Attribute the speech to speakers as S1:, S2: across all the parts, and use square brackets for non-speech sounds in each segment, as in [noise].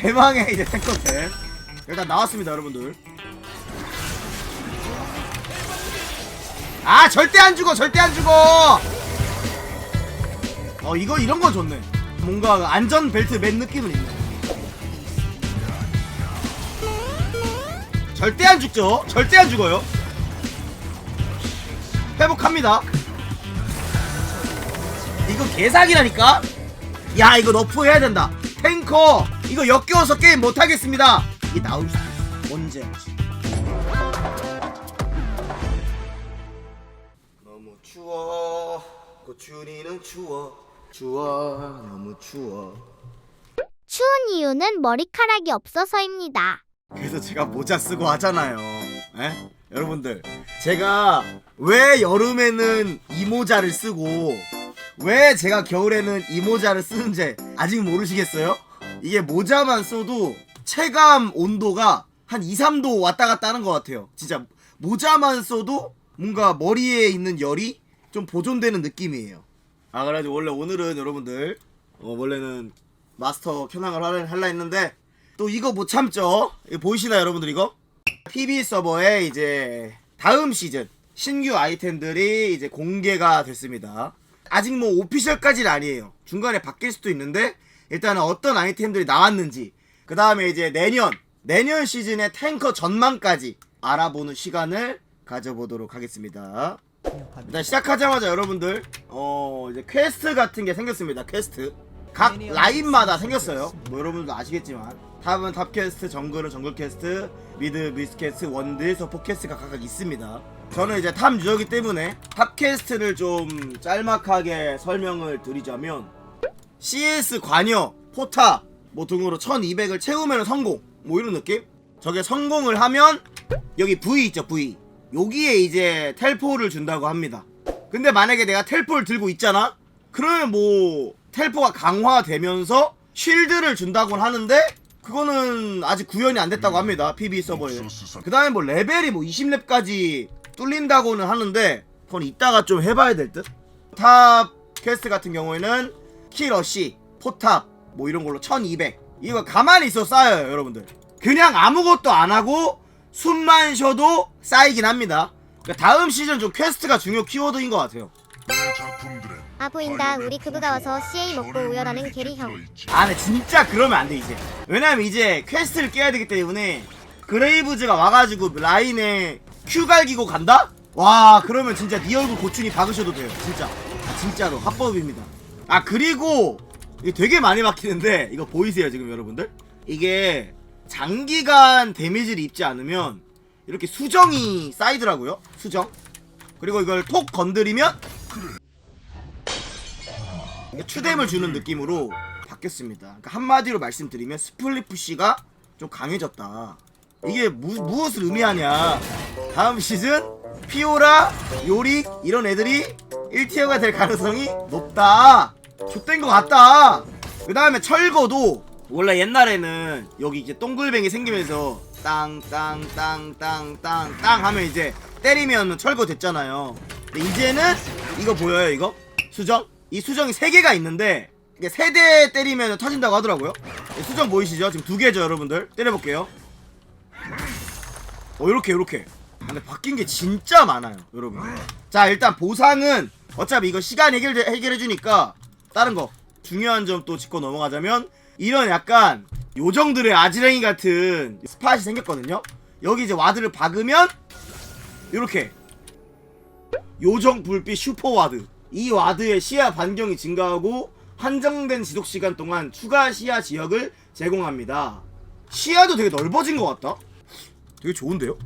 S1: 대망의 이제 탱커템. 일단 나왔습니다 여러분들. 아 절대 안 죽어 절대 안 죽어! 어 이거 이런 거 좋네. 뭔가 안전 벨트 맨 느낌은 있네. 절대 안 죽죠? 절대 안 죽어요. 회복합니다. 이거 개사기라니까? 야 이거 너프 해야 된다. 탱커 이거 역겨워서 게임 못하겠습니다. 이게 나올 수도 있어. 언제 너무 추워. 고추니는 추워. 추워. 너무 추워.
S2: 추운 이유는 머리카락이 없어서입니다.
S1: 그래서 제가 모자 쓰고 하잖아요. 에? 여러분들 제가 왜 여름에는 이 모자를 쓰고 왜 제가 겨울에는 이 모자를 쓰는지 아직 모르시겠어요? 이게 모자만 써도 체감 온도가 한 2, 3도 왔다 갔다 하는 것 같아요. 진짜 모자만 써도 뭔가 머리에 있는 열이 좀 보존되는 느낌이에요. 아 그래가지고 원래 오늘은 여러분들 어, 원래는 마스터 켜낭을 하려, 하려 했는데 또 이거 못 참죠? 이거 보이시나요 여러분들 이거? PB 서버에 이제 다음 시즌 신규 아이템들이 이제 공개가 됐습니다. 아직 뭐 오피셜까지는 아니에요. 중간에 바뀔 수도 있는데 일단은 어떤 아이템들이 나왔는지 그 다음에 이제 내년 내년 시즌의 탱커 전망까지 알아보는 시간을 가져보도록 하겠습니다. 일단 시작하자마자 여러분들 어 이제 퀘스트 같은 게 생겼습니다 퀘스트. 각 라인마다 생겼어요. 뭐 여러분들도 아시겠지만 탑은 탑 퀘스트 정글은 정글 퀘스트 미드 미스 퀘스트 원딜 서포 퀘스트가 각각 있습니다. 저는 이제 탑 유저이기 때문에 탑 퀘스트를 좀 짤막하게 설명을 드리자면 CS 관여 포탑 뭐 등으로 1200을 채우면 성공. 뭐 이런 느낌? 저게 성공을 하면 여기 V 있죠 V. 여기에 이제 텔포를 준다고 합니다. 근데 만약에 내가 텔포를 들고 있잖아? 그러면 뭐 텔포가 강화되면서 쉴드를 준다고는 하는데 그거는 아직 구현이 안 됐다고 합니다 PB 서버에. 그 다음에 뭐 레벨이 뭐 20렙까지 뚫린다고는 하는데 그건 이따가 좀 해봐야 될듯탑 퀘스트 같은 경우에는 키러시 포탑 뭐 이런 걸로 1200 이거 가만히 있어 쌓여요 여러분들. 그냥 아무것도 안 하고 숨만 쉬어도 쌓이긴 합니다. 그러니까 다음 시즌 좀 퀘스트가 중요 키워드인 것 같아요.
S2: 아 보인다. 우리 그부가 와서 CA 먹고 우열하는 게리 형.
S1: 아 근데 진짜 그러면 안 돼 이제. 왜냐면 이제 퀘스트를 깨야 되기 때문에 그레이브즈가 와가지고 라인에 큐 갈기고 간다? 와 그러면 진짜 네 얼굴 고추니 박으셔도 돼요 진짜. 아, 진짜로. 합법입니다 아 그리고 이게 되게 많이 막히는데 이거 보이세요 지금 여러분들? 이게 장기간 데미지를 입지 않으면 이렇게 수정이 쌓이더라고요 수정 그리고 이걸 톡 건드리면 추뎀을 주는 느낌으로 바뀌었습니다. 그러니까 한마디로 말씀드리면 스플릿 푸시가 좀 강해졌다. 이게 무, 무엇을 의미하냐? 다음 시즌 피오라, 요릭 이런 애들이 1티어가 될 가능성이 높다. 좆된 것 같다. 그 다음에 철거도 원래 옛날에는 여기 이제 동글뱅이 생기면서 땅땅땅땅땅땅 하면 이제 때리면 철거 됐잖아요. 근데 이제는 이거 보여요 이거? 수정? 이 수정이 3개가 있는데 이게 세대 때리면 터진다고 하더라고요 이 수정 보이시죠? 지금 두 개죠 여러분들 때려볼게요 어 요렇게 요렇게 근데 바뀐 게 진짜 많아요 여러분 자 일단 보상은 어차피 이거 시간 해결, 해결해주니까 다른 거 중요한 점 또 짚고 넘어가자면 이런 약간 요정들의 아지랭이 같은 스팟이 생겼거든요 여기 이제 와드를 박으면 요렇게 요정 불빛 슈퍼 와드 이 와드의 시야 반경이 증가하고 한정된 지속 시간 동안 추가 시야 지역을 제공합니다. 시야도 되게 넓어진 것 같다. 되게 좋은데요?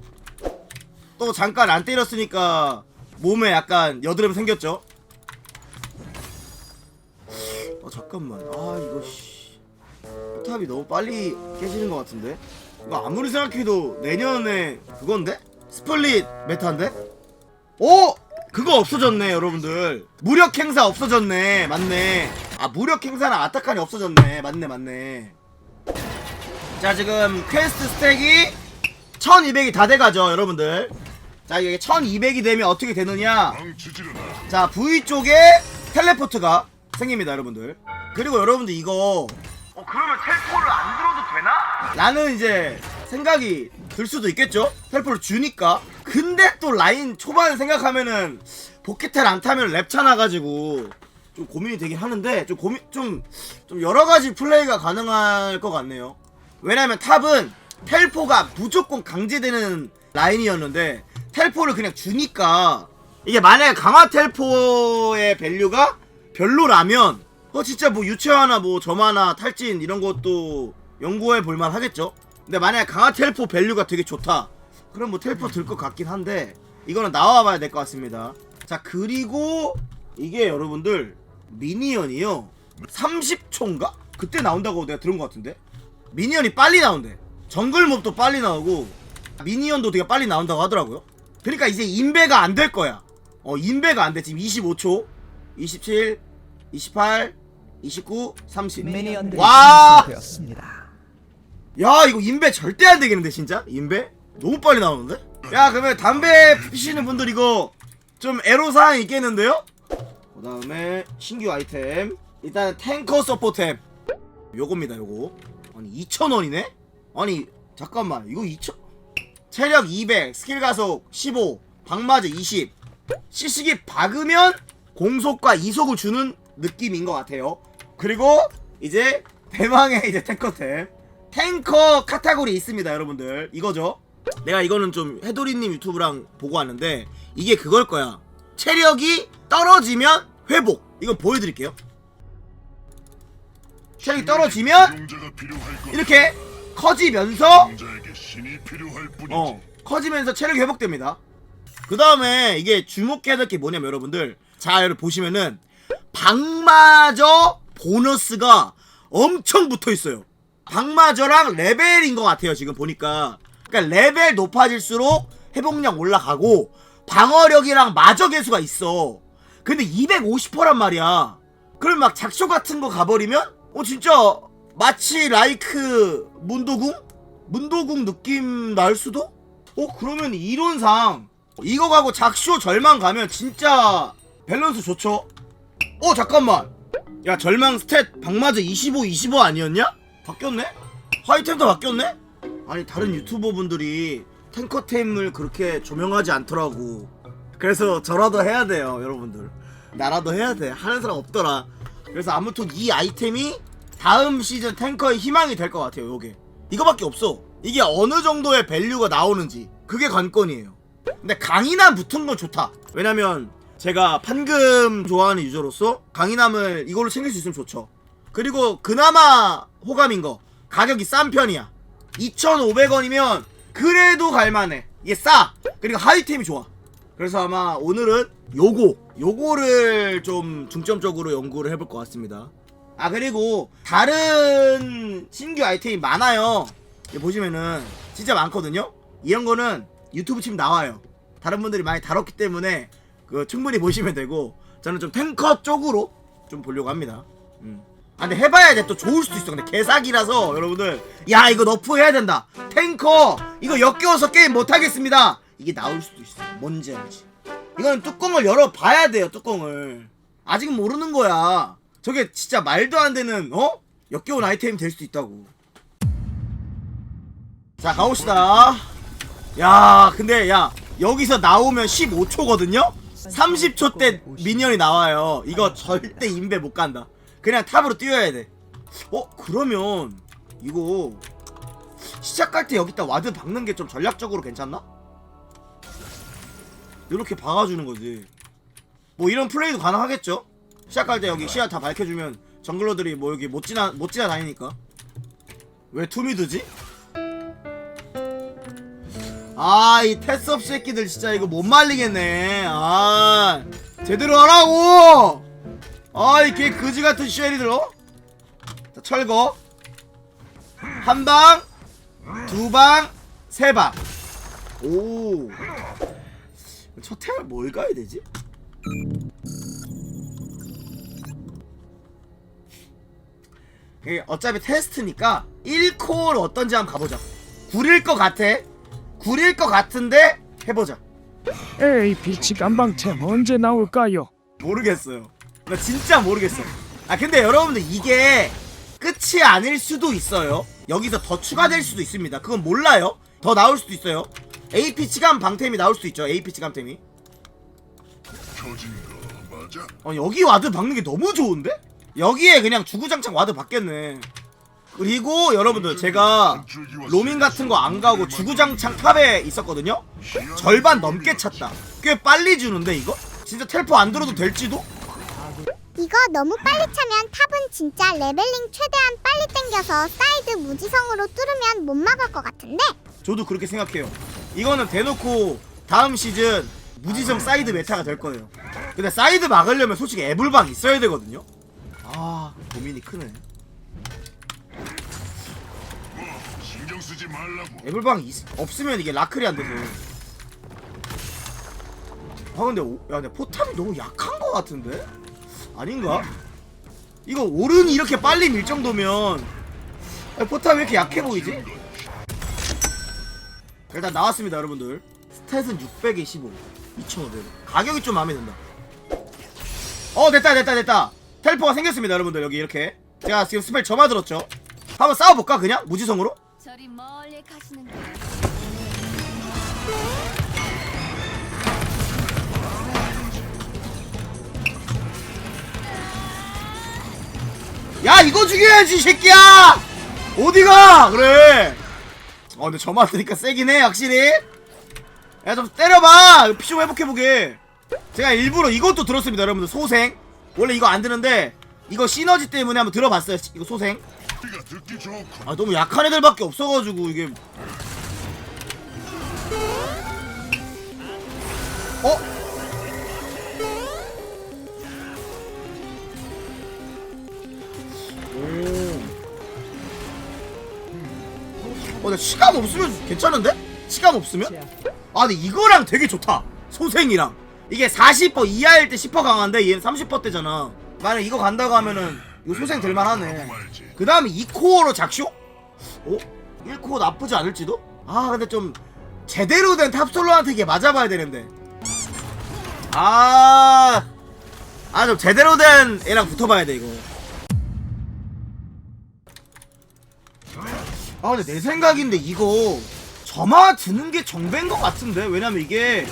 S1: 또 잠깐 안 때렸으니까 몸에 약간 여드름 생겼죠? 어 잠깐만. 아 이거 씨. 포탑이 너무 빨리 깨지는 것 같은데? 이거 아무리 생각해도 내년에 그건데? 스플릿 메타인데? 오! 그거 없어졌네 여러분들. 무력 행사 없어졌네. 맞네. 아 무력 행사는 아타칸이 없어졌네. 맞네 맞네. 자 지금 퀘스트 스택이 1200이 다 돼가죠 여러분들. 자 이게 1200이 되면 어떻게 되느냐? 자 V 쪽에 텔레포트가 생깁니다 여러분들. 그리고 여러분들 이거 어 그러면 텔포를 안 들어도 되나? 라는 이제 생각이 들 수도 있겠죠? 텔포를 주니까. 근데 또 라인 초반 생각하면은 포켓텔 안 타면 랩차 나가지고 좀 고민이 되긴 하는데 좀 고민 좀, 좀 여러 가지 플레이가 가능할 것 같네요. 왜냐면 탑은 텔포가 무조건 강제되는 라인이었는데 텔포를 그냥 주니까 이게 만약에 강화 텔포의 밸류가 별로라면 어 진짜 뭐 유채화나 뭐 점화나 탈진 이런 것도 연구해 볼만 하겠죠? 근데 만약에 강화 텔포 밸류가 되게 좋다. 그럼 뭐 텔포 들 것 같긴 한데 이거는 나와 봐야 될 것 같습니다. 자 그리고 이게 여러분들 미니언이요. 30초인가? 그때 나온다고 내가 들은 것 같은데? 미니언이 빨리 나온대. 정글몹도 빨리 나오고 미니언도 되게 빨리 나온다고 하더라고요. 그러니까 이제 인베가 안 될 거야. 어 인베가 안 돼. 지금 25초. 27 28 29 30
S3: 미니언들이
S1: 와! 야 이거 인베 절대 안 되겠는데 진짜? 인베? 너무 빨리 나오는데? 야 그러면 담배 피시는 분들 이거 좀 애로사항 있겠는데요? 그 다음에 신규 아이템. 일단 탱커 서포템 요겁니다 요거. 아니 2,000원이네? 아니 잠깐만. 이거 2,000 체력 200 스킬 가속 15 방마저 20 시식이 박으면 공속과 이속을 주는 느낌인 것 같아요. 그리고 이제 대망의 이제 탱커템. 탱커 카테고리 있습니다 여러분들. 이거죠? 내가 이거는 좀 해도리님 유튜브랑 보고 왔는데 이게 그걸 거야. 체력이 떨어지면 회복. 이거 보여드릴게요. 체력이 떨어지면 이렇게 커지면서. 어 커지면서 체력이 회복됩니다. 그 다음에 이게 주목해야 될 게 뭐냐면 여러분들 자 여러분 보시면은 방마저 보너스가 엄청 붙어 있어요 방마저랑 레벨인 것 같아요 지금 보니까 그러니까 레벨 높아질수록 회복량 올라가고 방어력이랑 마저 개수가 있어 근데 250%란 말이야 그럼 막 작쇼 같은 거 가버리면 어 진짜 마치 라이크 문도궁? 문도궁 느낌 날 수도? 어 그러면 이론상 이거 가고 작쇼 절망 가면 진짜 밸런스 좋죠? 어 잠깐만. 야 절망 스탯 방마저 25 25 아니었냐? 바뀌었네? 하이템도 바뀌었네? 아니 다른 유튜버 분들이 탱커템을 그렇게 조명하지 않더라고. 그래서 저라도 해야 돼요 여러분들. 나라도 해야 돼. 하는 사람 없더라. 그래서 아무튼 이 아이템이 다음 시즌 탱커의 희망이 될 것 같아요 요게. 이거밖에 없어. 이게 어느 정도의 밸류가 나오는지. 그게 관건이에요. 근데 강인함 붙은 건 좋다. 왜냐면 제가 판금 좋아하는 유저로서 강인함을 이걸로 챙길 수 있으면 좋죠. 그리고 그나마 호감인 거 가격이 싼 편이야. 2,500원이면 그래도 갈만해. 이게 싸. 그리고 하이템이 좋아. 그래서 아마 오늘은 요거 요거를 좀 중점적으로 연구를 해볼 것 같습니다. 아 그리고 다른 신규 아이템이 많아요. 보시면은 진짜 많거든요? 이런 거는 유튜브 치면 나와요. 다른 분들이 많이 다뤘기 때문에 그 충분히 보시면 되고 저는 좀 탱커 쪽으로 좀 보려고 합니다. 음. 아 근데 해봐야 이제 또 좋을 수도 있어. 근데 개사기라서 여러분들. 야 이거 너프 해야 된다. 탱커! 이거 역겨워서 게임 못 하겠습니다. 이게 나올 수도 있어. 뭔지 알지? 이건 뚜껑을 열어 봐야 돼요 뚜껑을. 아직 은 모르는 거야. 저게 진짜 말도 안 되는 어? 역겨운 아이템이 될 수도 있다고. 자 가봅시다. 야 근데 야 여기서 나오면 15초거든요 30초 때 미니언이 나와요 이거 절대 인베 못 간다 그냥 탑으로 뛰어야 돼 어? 그러면 이거 시작할 때 여기다 와드 박는 게 좀 전략적으로 괜찮나? 이렇게 박아주는 거지 뭐 이런 플레이도 가능하겠죠? 시작할 때 여기 시야 다 밝혀주면 정글러들이 뭐 여기 못 지나 못 지나 다니니까 왜 투미드지? 아 이 테스업 새끼들 진짜 이거 못 말리겠네 아 제대로 하라고 아 이 개 그지 같은 쉐리들 어? 자 철거 한 방, 두 방, 세 방. 오. 첫 템을 뭘 가야 되지? 이게 어차피 테스트니까 1코어를 어떤지 한번 가보자. 구릴 것 같아. 구릴 것 같은데 해보자.
S4: 에이 비치 감방템 언제 나올까요?
S1: 모르겠어요. 나 진짜 모르겠어. 아 근데 여러분들 이게 끝이 아닐 수도 있어요. 여기서 더 추가될 수도 있습니다 그건 몰라요 더 나올 수도 있어요 AP 치감 방템이 나올 수도 있죠 AP 치감템이? 어 여기 와드 박는 게 너무 좋은데? 여기에 그냥 주구장창 와드 박겠네 그리고 여러분들 제가 로밍 같은 거 안 가고 주구장창 탑에 있었거든요 절반 넘게 찼다 꽤 빨리 주는데 이거? 진짜 텔포 안 들어도 될지도?
S2: 이거 너무 빨리 차면 탑은 진짜 레벨링 최대한 빨리 땡겨서 사이드 무지성으로 뚫으면 못 막을 것 같은데?
S1: 저도 그렇게 생각해요 이거는 대놓고 다음 시즌 무지성 사이드 메타가 될 거예요 근데 사이드 막으려면 솔직히 애블방 있어야 되거든요 아 고민이 크네
S5: 쓰지 말라고.
S1: 애블방 있, 없으면 이게 라클이 안 돼서. 아 근데 오, 야 근데 포탑이 너무 약한 거 같은데? 아닌가? 이거 오른이 이렇게 빨리 밀 정도면 야, 포탑이 왜 이렇게 약해 보이지? 일단 나왔습니다 여러분들 스탯은 625 2500 가격이 좀 마음에 든다 어 됐다 됐다 됐다 텔포가 생겼습니다 여러분들 여기 이렇게 제가 지금 스펠 점화 들었죠 한번 싸워볼까 그냥 무지성으로?
S3: 저리 멀리 가시는.
S1: 야 이거 죽여야지 이 새끼야! 어디가? 그래. 어 근데 저만 쓰니까 세긴 해 확실히. 야 좀 때려봐. 피 좀 회복해보게. 제가 일부러 이것도 들었습니다 여러분들. 소생. 원래 이거 안 드는데 이거 시너지 때문에 한번 들어봤어요 시- 이거 소생. 아 너무 약한 애들밖에 없어가지고 이게 어? 오. 어, 나 시간 없으면 괜찮은데? 시간 없으면? 아, 근데 이거랑 되게 좋다. 소생이랑. 이게 40% 이하일 때 10% 강한데 얘는 30% 대잖아. 만약 이거 간다고 하면은 이거 소생 될만하네. 그 다음에 2코어로 작쇼? 어? 1코어 나쁘지 않을지도? 아 근데 좀 제대로 된 탑솔로한테 이게 맞아봐야 되는데 아... 아 좀 제대로 된 애랑 붙어봐야 돼 이거 아 근데 내 생각인데 이거 점화 드는 게 정배인 것 같은데 왜냐면 이게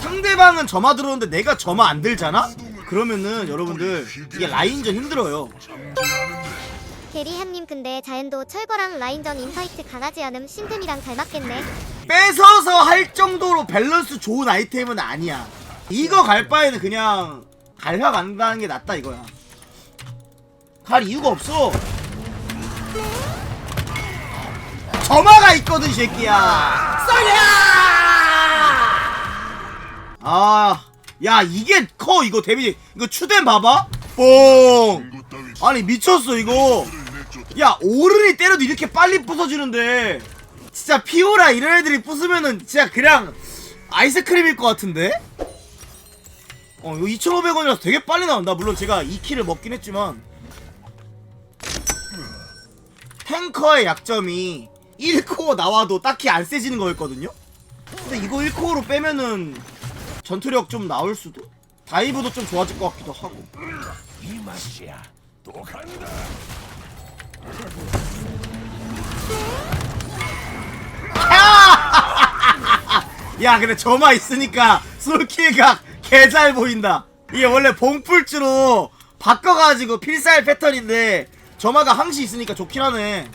S1: 상대방은 점화 들어오는데 내가 점화 안 들잖아? 그러면은 여러분들 이게 라인전 힘들어요
S2: 대리한님 근데 자연도 철거랑 라인전 인파이트 강하지 않음 신템이랑 잘 맞겠네.
S1: 뺏어서 할 정도로 밸런스 좋은 아이템은 아니야. 이거 갈 바에는 그냥 갈화 간다는 게 낫다 이거야. 갈 이유가 없어. 점화가 있거든 이 새끼야. 쏘냐! 아, 야 이게 커 이거 데미지 이거 추댐 봐봐. 뽕. 아니 미쳤어 이거. 야 오른이 때려도 이렇게 빨리 부서지는데 진짜 피오라 이런 애들이 부수면은 진짜 그냥 아이스크림일 것 같은데? 어 이거 2,500원이라서 되게 빨리 나온다 물론 제가 2킬을 먹긴 했지만 탱커의 약점이 1코어 나와도 딱히 안 세지는 거였거든요? 근데 이거 1코어로 빼면은 전투력 좀 나올 수도? 다이브도 좀 좋아질 것 같기도 하고
S4: 이 맛이야. 또 간다. [laughs]
S1: 야 근데 점화 있으니까 솔킬각 개잘 보인다 이게 원래 봉풀주로 바꿔가지고 필살 패턴인데 점화가 항시 있으니까 좋긴 하네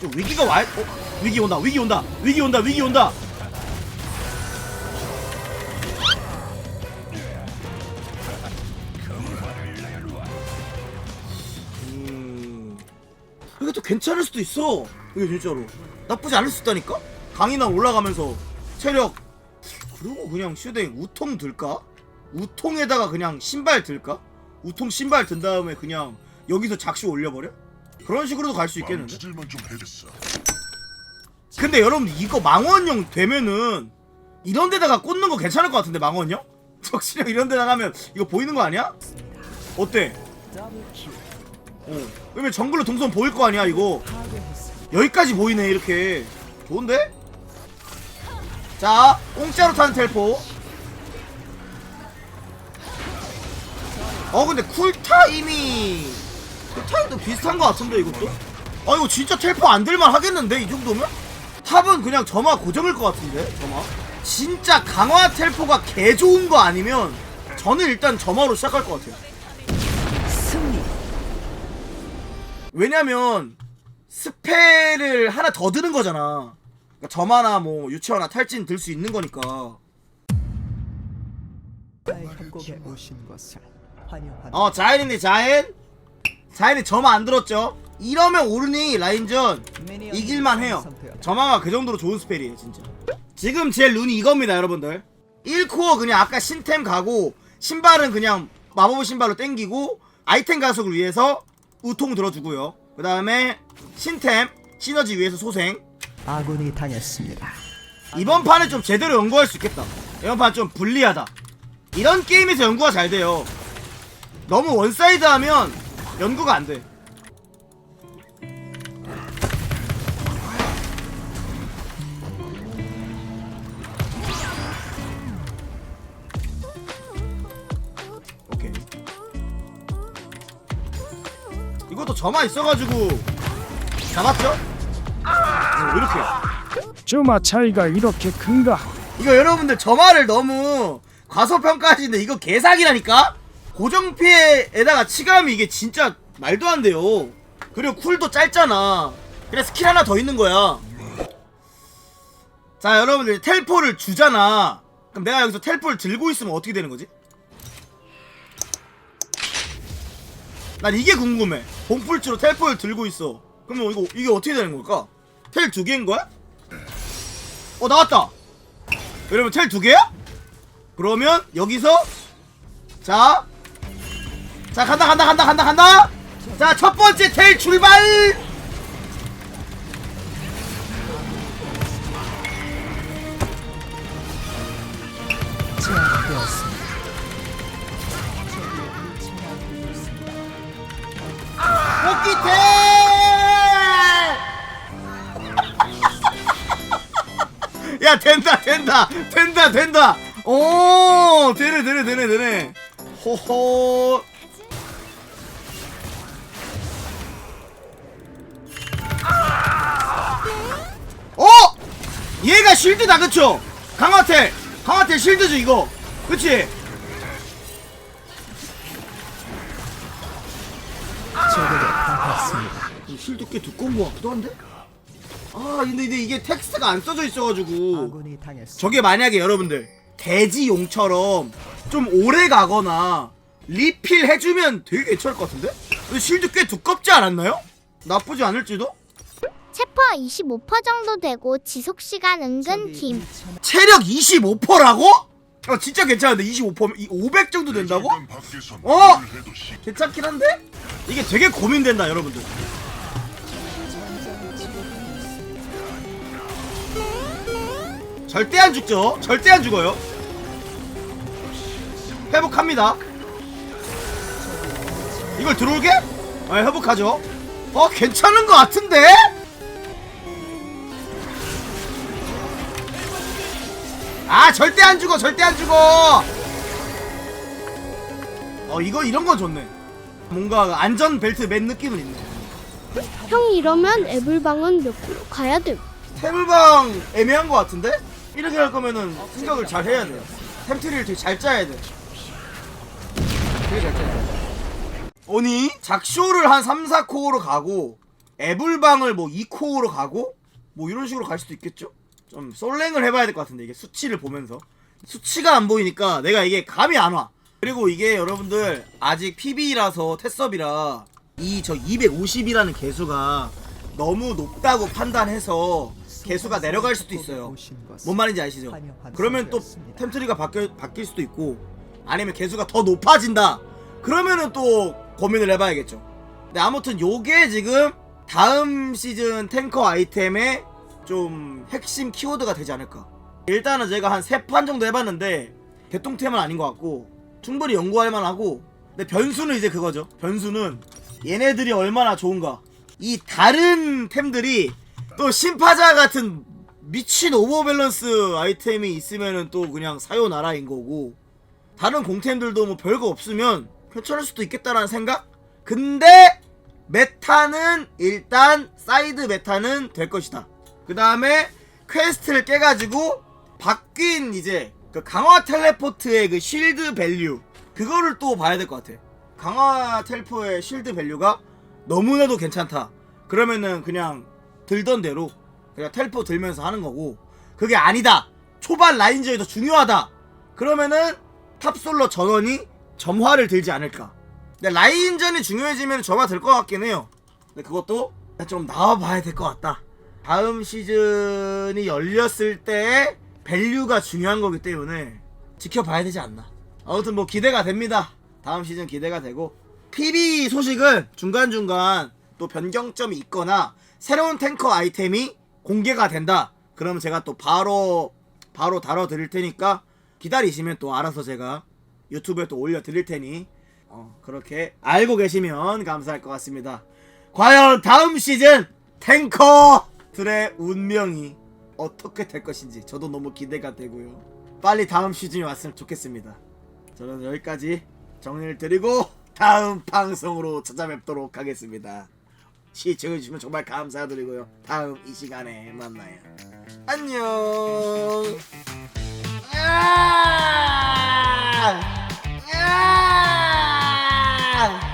S1: 좀 위기가 와 어? 위기 온다 위기 온다 위기 온다 위기 온다 음... 이것도 괜찮을 수도 있어. 이게 진짜로 나쁘지 않을 수 있다니까. 강이나 올라가면서 체력 그리고 그냥 슈댕 우통 들까? 우통에다가 그냥 신발 들까? 우통 신발 든 다음에 그냥 여기서 작시 올려버려? 그런 식으로도 갈 수 있겠는데?
S5: 망치질만 좀 해줬어.
S1: 근데 여러분 이거 망원형 되면은 이런 데다가 꽂는 거 괜찮을 것 같은데 망원형? [laughs] 적시령 이런 데다가 하면 이거 보이는 거 아니야? 어때? 어. 그러면 정글로 동선 보일 거 아니야 이거 여기까지 보이네 이렇게 좋은데? 자 공짜로 타는 텔포 어 근데 쿨타임이 쿨타임도 비슷한 것 같은데 이것도? 아 이거 진짜 텔포 안 들만 하겠는데 이 정도면? 탑은 그냥 점화 고정일 것 같은데 점화 진짜 강화 텔포가 개 좋은 거 아니면 저는 일단 점화로 시작할 것 같아요 왜냐면 스펠을 하나 더 드는 거잖아 그러니까 점화나 뭐 유치원이나 탈진 들 수 있는 거니까. 어 자연이네 자연 자연이 점화 안 들었죠 이러면 오르니 라인전 이길만 해요 점화가 그 정도로 좋은 스펠이에요 진짜 지금 제 룬이 이겁니다 여러분들 1코어 그냥 아까 신템 가고 신발은 그냥 마법 신발로 땡기고 아이템 가속을 위해서 우통 들어주고요 그 다음에 신템 시너지 위해서 소생
S6: 아군이 당했습니다.
S1: 이번 판은 좀 제대로 연구할 수 있겠다. 이번 판 좀 불리하다. 이런 게임에서 연구가 잘 돼요. 너무 원사이드 하면 연구가 안 돼. 오케이. 이것도 점화 있어가지고 잡았죠? 어, 이렇게.
S4: 주마 차이가 이렇게 큰가?
S1: 이거 여러분들 점화를 너무 과소평가하시는데 이거 개사기라니까? 고정 피해에다가 치감이 이게 진짜 말도 안 돼요. 그리고 쿨도 짧잖아. 그래 스킬 하나 더 있는 거야. 자 여러분들 텔포를 주잖아. 그럼 내가 여기서 텔포를 들고 있으면 어떻게 되는 거지? 난 이게 궁금해. 본풀치로 텔포를 들고 있어. 그러면 이거 이게 어떻게 되는 걸까? 텔 두 개인 거야? 어 나왔다. 여러분 텔 두 개야? 그러면 여기서 자, 자 간다 간다 간다 간다 간다. 자 첫 번째 텔 출발. [laughs] 야 된다 된다 된다 된다. 오 되네 되네 되네 되네. 호호. 얘가 실드다 그쵸? 강화텔 강화텔 실드죠 이거 그치? 이 실드 꽤 두꺼운 것 같기도 한데? 아 근데, 근데 이게 텍스트가 안 써져 있어가지고. 저게 만약에 여러분들 돼지용처럼 좀 오래 가거나 리필 해주면 되게 괜찮을 것 같은데? 근데 실드 꽤 두껍지 않았나요? 나쁘지 않을지도?
S2: 체퍼 25% 정도 되고 지속 시간 은근 긴.
S1: 체력 25%라고? 어 진짜 괜찮은데 25%면 500 정도 된다고? 어? 괜찮긴 한데? 이게 되게 고민된다 여러분들 절대 안 죽죠 절대 안 죽어요 회복합니다 이걸 들어올게? 아 회복하죠 어 괜찮은 것 같은데? 아 절대 안 죽어 절대 안 죽어 어 이거 이런 건 좋네 뭔가 안전 벨트 맨 느낌은 있네
S2: 형 이러면 애블방은 몇 킬로 가야 돼?
S1: 태물방 애매한 것 같은데? 이렇게 할 거면은 생각을 잘 해야 돼요 템트리를 되게 잘 짜야 돼 되게 잘 짜야 돼 오니 작쇼를 한 3, 4코어로 가고 애블방을 뭐 2코어로 가고 뭐 이런 식으로 갈 수도 있겠죠? 좀 솔랭을 해봐야 될 것 같은데 이게 수치를 보면서 수치가 안 보이니까 내가 이게 감이 안 와. 그리고 이게 여러분들 아직 PB라서 테스업이라 이 저 250이라는 개수가 너무 높다고 판단해서 개수가 내려갈 수도 있어요. 뭔 말인지 아시죠? 그러면 또 템트리가 바뀌, 바뀔 수도 있고 아니면 개수가 더 높아진다. 그러면은 또 고민을 해봐야겠죠. 근데 아무튼 요게 지금 다음 시즌 탱커 아이템의 좀 핵심 키워드가 되지 않을까. 일단은 제가 한 세 판 정도 해봤는데 대통템은 아닌 것 같고 충분히 연구할 만하고 근데 변수는 이제 그거죠. 변수는 얘네들이 얼마나 좋은가. 이 다른 템들이 또 심파자 같은 미친 오버밸런스 아이템이 있으면은 또 그냥 사요나라인 거고 다른 공템들도 뭐 별거 없으면 괜찮을 수도 있겠다라는 생각? 근데 메타는 일단 사이드 메타는 될 것이다. 그 다음에 퀘스트를 깨가지고 바뀐 이제 그 강화 텔레포트의 그 쉴드 밸류 그거를 또 봐야 될 것 같아. 강화 텔포의 쉴드 밸류가 너무나도 괜찮다. 그러면은 그냥 들던 대로 그냥 텔포 들면서 하는 거고 그게 아니다. 초반 라인전이 더 중요하다. 그러면은 탑솔로 전원이 점화를 들지 않을까. 근데 라인전이 중요해지면 점화 될 것 같긴 해요. 근데 그것도 좀 나와봐야 될 것 같다. 다음 시즌이 열렸을 때 밸류가 중요한 거기 때문에 지켜봐야 되지 않나. 아무튼 뭐 기대가 됩니다. 다음 시즌 기대가 되고 PB 소식은 중간중간 또 변경점이 있거나 새로운 탱커 아이템이 공개가 된다. 그러면 제가 또 바로 바로 다뤄 드릴 테니까 기다리시면 또 알아서 제가 유튜브에 또 올려 드릴 테니 어, 그렇게 알고 계시면 감사할 것 같습니다. 과연 다음 시즌 탱커 들의 운명이 어떻게 될 것인지 저도 너무 기대가 되고요. 빨리 다음 시즌이 왔으면 좋겠습니다. 저는 여기까지 정리를 드리고 다음 방송으로 찾아뵙도록 하겠습니다. 시청해주시면 정말 감사드리고요. 다음 이 시간에 만나요. 안녕. 아! 아!